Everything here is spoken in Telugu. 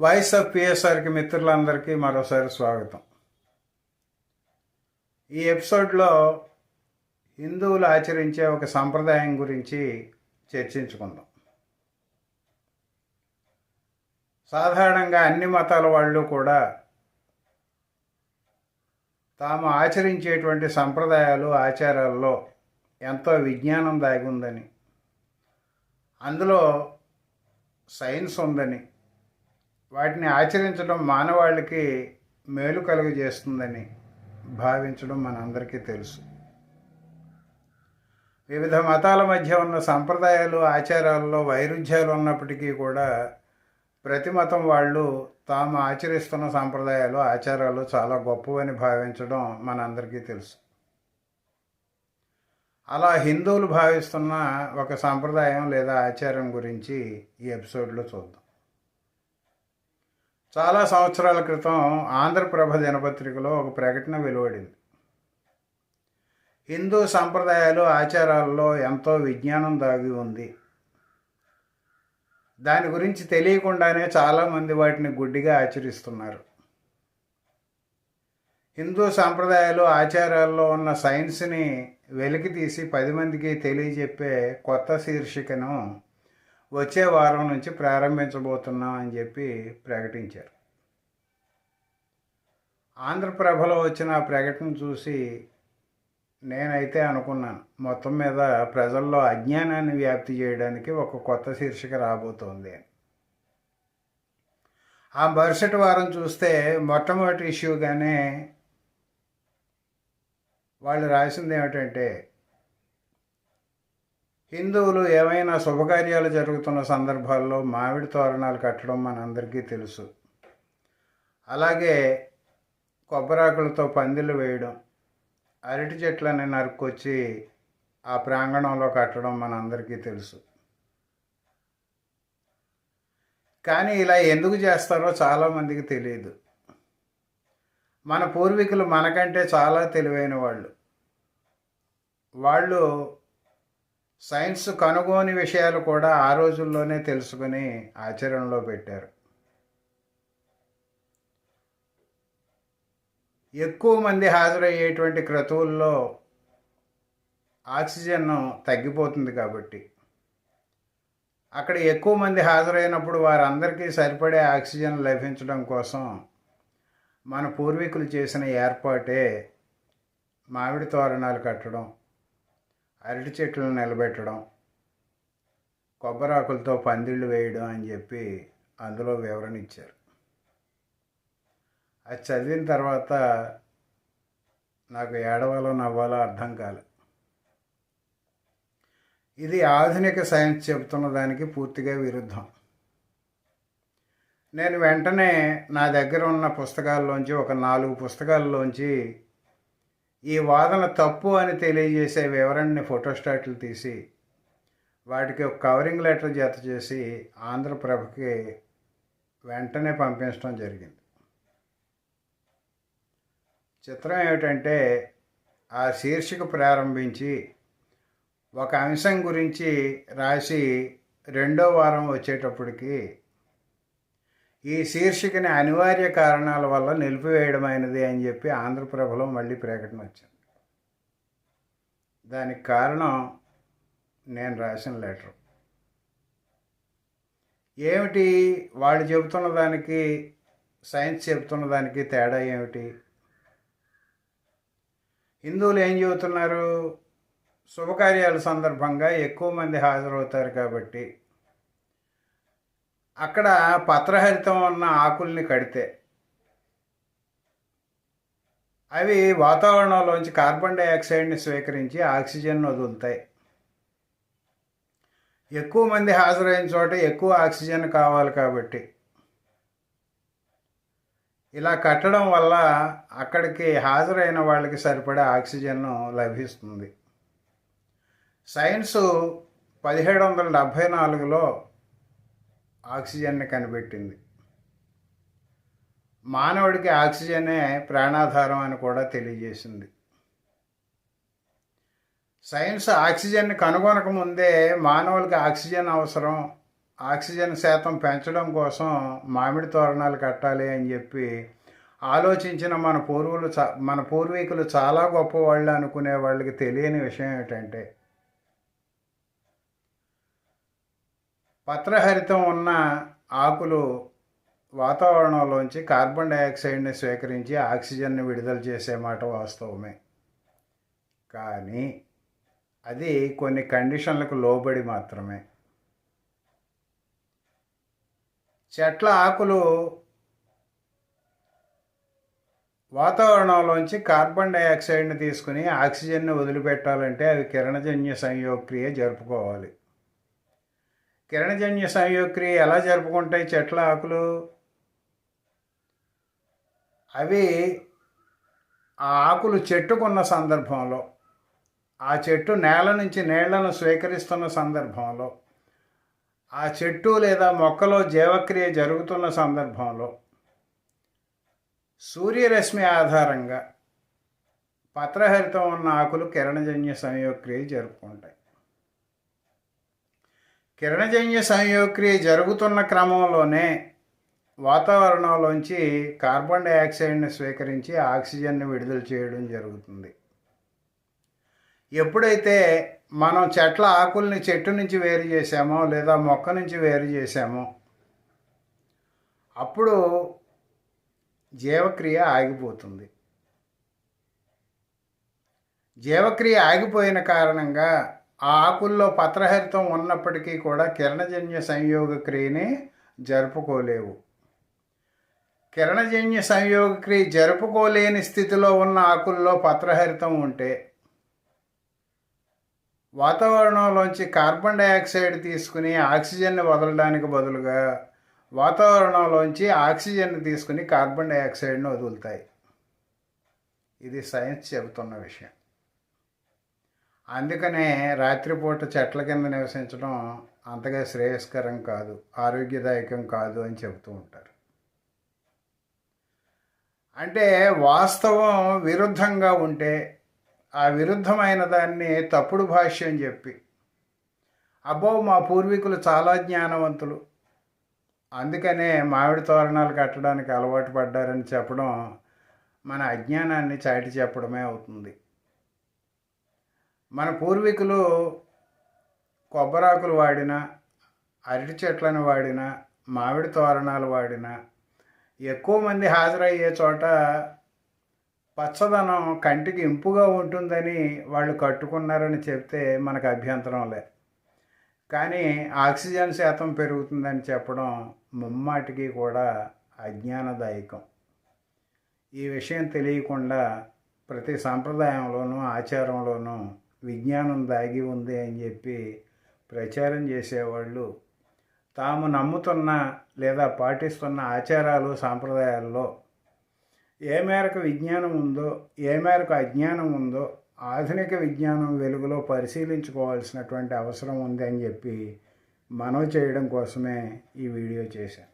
వాయిస్ ఆఫ్ పిఎస్ఆర్కి మిత్రులందరికీ మరోసారి స్వాగతం. ఈ ఎపిసోడ్లో హిందువులు ఆచరించే ఒక సంప్రదాయం గురించి చర్చించుకుందాం. సాధారణంగా అన్ని మతాల వాళ్ళు కూడా తాము ఆచరించేటువంటి సంప్రదాయాలు ఆచారాల్లో ఎంతో విజ్ఞానం దాగి ఉందని అందులో సైన్స్ ఉందని వాటిని ఆచరించడం మానవాళికి మేలు కలుగజేస్తుందని భావించడం మనందరికీ తెలుసు. వివిధ మతాల మధ్య ఉన్న సంప్రదాయాలు ఆచారాల్లో వైరుధ్యాలు ఉన్నప్పటికీ కూడా ప్రతి మతం వాళ్ళు తాము ఆచరిస్తున్న సాంప్రదాయాలు ఆచారాలు చాలా గొప్పవని భావించడం మనందరికీ తెలుసు. అలా హిందువులు భావిస్తున్న ఒక సాంప్రదాయం లేదా ఆచారం గురించి ఈ ఎపిసోడ్లో చూద్దాం. చాలా సంవత్సరాల క్రితం ఆంధ్రప్రభ దినపత్రికలో ఒక ప్రకటన వెలువడింది. హిందూ సంప్రదాయాలు ఆచారాల్లో ఎంతో విజ్ఞానం దాగి ఉంది. దాని గురించి తెలియకుండానే చాలామంది వాటిని గుడ్డిగా ఆచరిస్తున్నారు. హిందూ సాంప్రదాయాలు ఆచారాల్లో ఉన్న సైన్స్ని వెలికి తీసి పది మందికి తెలియజెప్పే కొత్త శీర్షికను వచ్చే వారం నుంచి ప్రారంభించబోతున్నాం అని చెప్పి ప్రకటించారు. ఆంధ్రప్రభలో వచ్చిన ఆ ప్రకటన చూసి నేనైతే అనుకున్నాను మొత్తం మీద ప్రజల్లో అజ్ఞానాన్ని వ్యాప్తి చేయడానికి ఒక కొత్త శీర్షిక రాబోతోంది అని. ఆ మరుసటి వారం చూస్తే మొట్టమొదటి ఇష్యూగానే వాళ్ళు రాసింది ఏమిటంటే హిందువులు ఏమైనా శుభకార్యాలు జరుగుతున్న సందర్భాల్లో మామిడి తోరణాలు కట్టడం మనందరికీ తెలుసు. అలాగే కొబ్బరాకులతో పందిళ్ళు వేయడం అరటి చెట్లని నరుక్కొచ్చి ఆ ప్రాంగణంలో కట్టడం మనందరికీ తెలుసు. కానీ ఇలా ఎందుకు చేస్తారో చాలామందికి తెలియదు. మన పూర్వీకులు మనకంటే చాలా తెలివైన వాళ్ళు. వాళ్ళు సైన్స్ కనుగోని విషయాలు కూడా ఆ రోజుల్లోనే తెలుసుకుని ఆచరణలో పెట్టారు. ఎక్కువ మంది హాజరయ్యేటువంటి క్రతువుల్లో ఆక్సిజన్ తగ్గిపోతుంది కాబట్టి. అక్కడ ఎక్కువ మంది హాజరైనప్పుడు వారందరికీ సరిపడే ఆక్సిజన్ లభించడం కోసం మన పూర్వీకులు చేసిన ఏర్పాటే మామిడి తోరణాలు కట్టడం అరటి చెట్లను నిలబెట్టడం కొబ్బరాకులతో పందిళ్ళు వేయడం అని చెప్పి అందులో వివరణ ఇచ్చారు. అది చదివిన తర్వాత నాకు ఏడవాలో నవ్వాలో అర్థం కాలే. ఇది ఆధునిక సైన్స్ చెబుతున్న దానికి పూర్తిగా విరుద్ధం. నేను వెంటనే నా దగ్గర ఉన్న పుస్తకాల్లోంచి ఒక నాలుగు పుస్తకాల్లోంచి ఈ వాదన తప్పు అని తెలియజేసే వివరణని ఫోటోస్టాట్లు తీసి వాటికి ఒక కవరింగ్ లెటర్ జత చేసి ఆంధ్రప్రభకి వెంటనే పంపించడం జరిగింది. చిత్రం ఏమిటంటే ఆ శీర్షిక ప్రారంభించి ఒక అంశం గురించి రాసి రెండో వారం వచ్చేటప్పటికి ఈ శీర్షికని అనివార్య కారణాల వల్ల నిలిపివేయడమైనది అని చెప్పి ఆంధ్రప్రభలో మళ్ళీ ప్రకటన వచ్చింది. దానికి కారణం నేను రాసిన లెటర్. ఏమిటి? వాళ్ళు చెబుతున్న దానికి సైన్స్ చెబుతున్న దానికి తేడా ఏమిటి? హిందువులు ఏం చెబుతున్నారు? శుభకార్యాల సందర్భంగా ఎక్కువ మంది హాజరవుతారు కాబట్టి అక్కడ పత్రహరితం ఉన్న ఆకుల్ని కడితే అవి వాతావరణంలోంచి కార్బన్ డైఆక్సైడ్ని స్వీకరించి ఆక్సిజన్ వదులుతాయి. ఎక్కువ మంది హాజరైన చోట ఎక్కువ ఆక్సిజన్ కావాలి కాబట్టి. ఇలా కట్టడం వల్ల అక్కడికి హాజరైన వాళ్ళకి సరిపడే ఆక్సిజన్ లభిస్తుంది. సైన్సు పదిహేడు వందల డెబ్భై నాలుగులో ఆక్సిజన్ని కనిపెట్టింది. మానవుడికి ఆక్సిజనే ప్రాణాధారం అని కూడా తెలియజేసింది. సైన్స్ ఆక్సిజన్ని కనుగొనక ముందే మానవులకి ఆక్సిజన్ అవసరం ఆక్సిజన్ శాతం పెంచడం కోసం మామిడి తోరణాలు కట్టాలి అని చెప్పి ఆలోచించిన మన పూర్వులు మన పూర్వీకులు చాలా గొప్పవాళ్ళు అనుకునే వాళ్ళకి తెలియని విషయం ఏంటంటే పత్రహరితం ఉన్న ఆకులు వాతావరణంలోంచి కార్బన్ డైఆక్సైడ్ని స్వీకరించి ఆక్సిజన్ని విడుదల చేసే మాట వాస్తవమే. కానీ అది కొన్ని కండిషన్లకు లోబడి మాత్రమే. చెట్ల ఆకులు వాతావరణంలోంచి కార్బన్ డైఆక్సైడ్ని తీసుకుని ఆక్సిజన్ని వదిలిపెట్టాలంటే అవి కిరణజన్య సంయోగక్రియ జరుపుకోవాలి. కిరణజన్య సంయోక్రియ ఎలా జరుపుకుంటాయి చెట్ల ఆకులు? అవి ఆ ఆకులు చెట్టుకున్న సందర్భంలో ఆ చెట్టు నేల నుంచి నీళ్ళను స్వీకరిస్తున్న సందర్భంలో ఆ చెట్టు లేదా మొక్కలో జీవక్రియ జరుగుతున్న సందర్భంలో సూర్యరశ్మి ఆధారంగా పత్రహరితం ఉన్న ఆకులు కిరణజన్య సంయోగక్రియ జరుపుకుంటాయి. కిరణజన్య సంయోక్రియ జరుగుతున్న క్రమంలోనే వాతావరణంలోంచి కార్బన్ డైఆక్సైడ్ని స్వీకరించి ఆక్సిజన్ని విడుదల చేయడం జరుగుతుంది. ఎప్పుడైతే మనం చెట్ల ఆకుల్ని చెట్టు నుంచి వేరు చేసామో లేదా మొక్క నుంచి వేరు చేసామో అప్పుడు జీవక్రియ ఆగిపోతుంది. జీవక్రియ ఆగిపోయిన కారణంగా ఆ ఆకుల్లో పత్రహరితం ఉన్నప్పటికీ కూడా కిరణజన్య సంయోగ క్రియని జరుపుకోలేవు. కిరణజన్య సంయోగ క్రియ జరుపుకోలేని స్థితిలో ఉన్న ఆకుల్లో పత్రహరితం ఉంటే వాతావరణంలోంచి కార్బన్ డైఆక్సైడ్ తీసుకుని ఆక్సిజన్ని వదలడానికి బదులుగా వాతావరణంలోంచి ఆక్సిజన్ తీసుకుని కార్బన్ డైఆక్సైడ్ను వదులుతాయి. ఇది సైన్స్ చెబుతున్న విషయం. అందుకనే రాత్రిపూట చెట్ల కింద నివసించడం అంతగా శ్రేయస్కరం కాదు ఆరోగ్యదాయకం కాదు అని చెబుతూ ఉంటారు. అంటే వాస్తవం విరుద్ధంగా ఉంటే ఆ విరుద్ధమైన దాన్ని తప్పుడు భాష్యం చెప్పి అబ్బో మా పూర్వీకులు చాలా జ్ఞానవంతులు అందుకనే మామిడి తోరణాలు కట్టడానికి అలవాటు పడ్డారని చెప్పడం మన అజ్ఞానాన్ని చాటి చెప్పడమే అవుతుంది. మన పూర్వీకులు కొబ్బరాకులు వాడిన అరటి చెట్లను వాడిన మామిడి తోరణాలు వాడిన ఎక్కువ మంది హాజరయ్యే చోట పచ్చదనం కంటికి ఇంపుగా ఉంటుందని వాళ్ళు కట్టుకున్నారని చెప్తే మనకు అభ్యంతరం లే కానీ ఆక్సిజన్ శాతం పెరుగుతుందని చెప్పడం ముమ్మాటికి కూడా అజ్ఞానదాయకం. ఈ విషయం తెలియకుండా ప్రతి సాంప్రదాయంలోనూ ఆచారంలోనూ విజ్ఞానం దాగి ఉంది అని చెప్పి ప్రచారం చేసేవాళ్ళు. తాము నమ్ముతున్న లేదా పాటిస్తున్న ఆచారాలు సాంప్రదాయాల్లో ఏ మేరకు విజ్ఞానం ఉందో ఏ మేరకు అజ్ఞానం ఉందో ఆధునిక విజ్ఞానం వెలుగులో పరిశీలించుకోవాల్సినటువంటి అవసరం ఉంది అని చెప్పి మనవి చేయడం కోసమే ఈ వీడియో చేశాను.